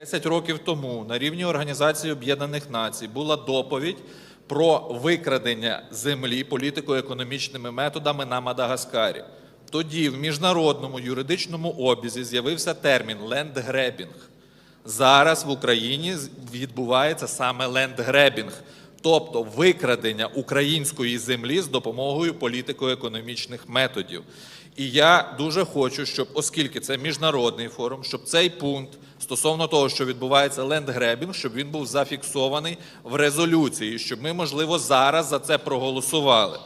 10 років тому на рівні Організації Об'єднаних Націй була доповідь про викрадення землі політико-економічними методами на Мадагаскарі. Тоді в міжнародному юридичному обізі з'явився термін лендгребінг. Зараз в Україні відбувається саме лендгребінг, тобто викрадення української землі з допомогою політико-економічних методів. І я дуже хочу, щоб, оскільки це міжнародний форум, щоб цей пункт стосовно того, що відбувається лендгребінг, щоб він був зафіксований в резолюції, щоб ми, можливо, зараз за це проголосували.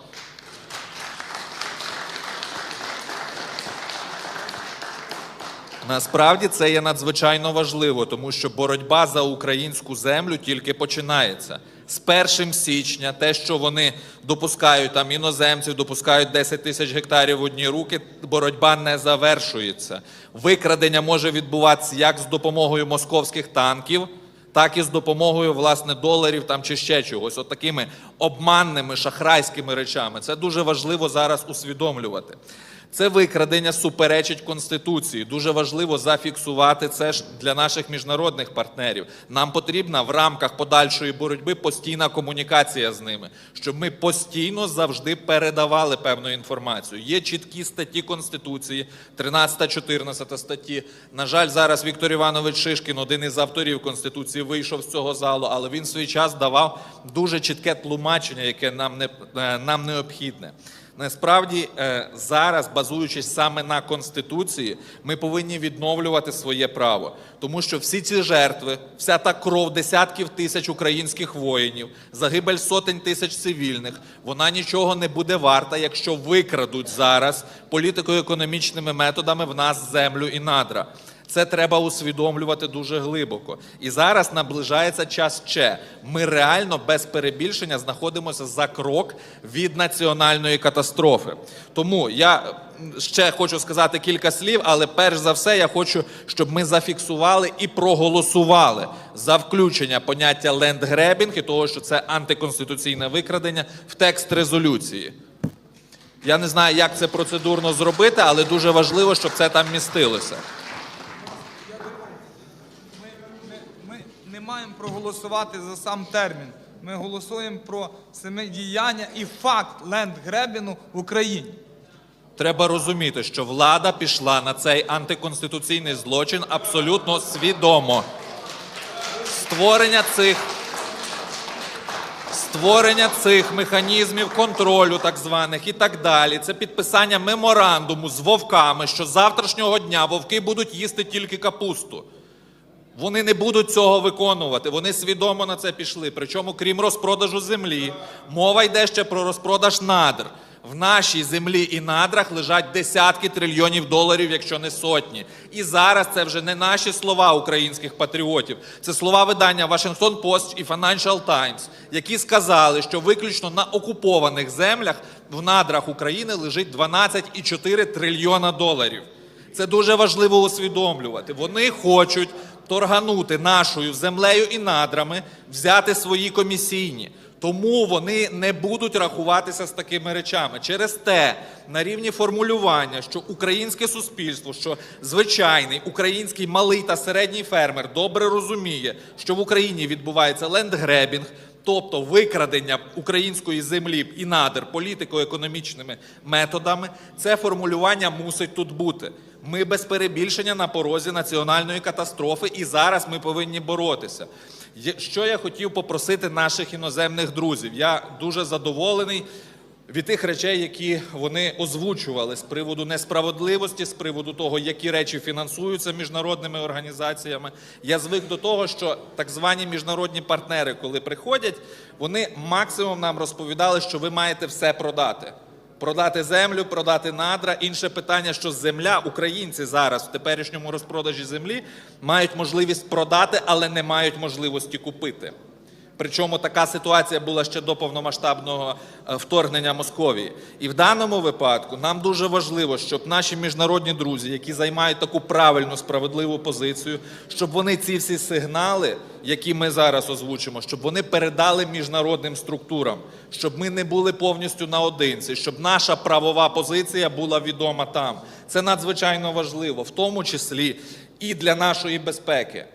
Насправді це є надзвичайно важливо, тому що боротьба за українську землю тільки починається. З 1 січня те, що вони допускають там іноземців, допускають 10 тисяч гектарів в одні руки, боротьба не завершується. Викрадення може відбуватися як з допомогою московських танків, так і з допомогою власне доларів там чи ще чогось. От такими обманними шахрайськими речами. Це дуже важливо зараз усвідомлювати. Це викрадення суперечить конституції. Дуже важливо зафіксувати це ж для наших міжнародних партнерів. Нам потрібна в рамках подальшої боротьби постійна комунікація з ними, щоб ми постійно завжди передавали певну інформацію. Є чіткі статті конституції, 13-14 статті. На жаль, зараз Віктор Іванович Шишкін, один із авторів конституції, вийшов з цього залу, але він в свій час давав дуже чітке тлумачення, яке нам не е, нам необхідне. Насправді е, зараз, базуючись саме на конституції, ми повинні відновлювати своє право, тому що всі ці жертви, вся та кров десятків тисяч українських воїнів, загибель сотень тисяч цивільних, вона нічого не буде варта, якщо викрадуть зараз політико-економічними методами в нас землю і надра. Це треба усвідомлювати дуже глибоко. І зараз наближається час Че. Ми реально без перебільшення знаходимося за крок від національної катастрофи. Тому я ще хочу сказати кілька слів, але перш за все я хочу, щоб ми зафіксували і проголосували за включення поняття лендгребінг і того, що це антиконституційне викрадення в текст резолюції. Я не знаю, як це процедурно зробити, але дуже важливо, щоб це там містилося. Ми, ми, ми не маємо проголосувати за сам термін. Ми голосуємо про саме діяння і факт лендгребіну в Україні. Треба розуміти, що влада пішла на цей антиконституційний злочин абсолютно свідомо. Створення цих створення цих механізмів контролю, так званих, і так далі. Це підписання меморандуму з вовками, що з завтрашнього дня вовки будуть їсти тільки капусту. Вони не будуть цього виконувати. Вони свідомо на це пішли. Причому, крім розпродажу землі, мова йде ще про розпродаж надр. В нашій землі і надрах лежать десятки трильйонів доларів, якщо не сотні. І зараз це вже не наші слова українських патріотів. Це слова видання Washington Post і Financial Times, які сказали, що виключно на окупованих землях в надрах України лежить 12,4 трильйона доларів. Це дуже важливо усвідомлювати. Вони хочуть торганути нашою землею і надрами, взяти свої комісійні. Тому вони не будуть рахуватися з такими речами. Через те, на рівні формулювання, що українське суспільство, що звичайний український малий та середній фермер добре розуміє, що в Україні відбувається лендгребінг, тобто викрадення української землі і надр політико-економічними методами, це формулювання мусить тут бути. Ми без перебільшення на порозі національної катастрофи, і зараз ми повинні боротися. Що я хотів попросити наших іноземних друзів? Я дуже задоволений від тих речей, які вони озвучували з приводу несправедливості, з приводу того, які речі фінансуються міжнародними організаціями. Я звик до того, що так звані міжнародні партнери, коли приходять, вони максимум нам розповідали, що ви маєте все продати. Продати землю, продати надра. Інше питання, що земля, українці зараз в теперішньому розпродажі землі мають можливість продати, але не мають можливості купити. Причому така ситуація була ще до повномасштабного е, вторгнення Московії. І в даному випадку нам дуже важливо, щоб наші міжнародні друзі, які займають таку правильну справедливу позицію, щоб вони ці всі сигнали, які ми зараз озвучимо, щоб вони передали міжнародним структурам, щоб ми не були повністю наодинці, щоб наша правова позиція була відома там. Це надзвичайно важливо, в тому числі і для нашої безпеки.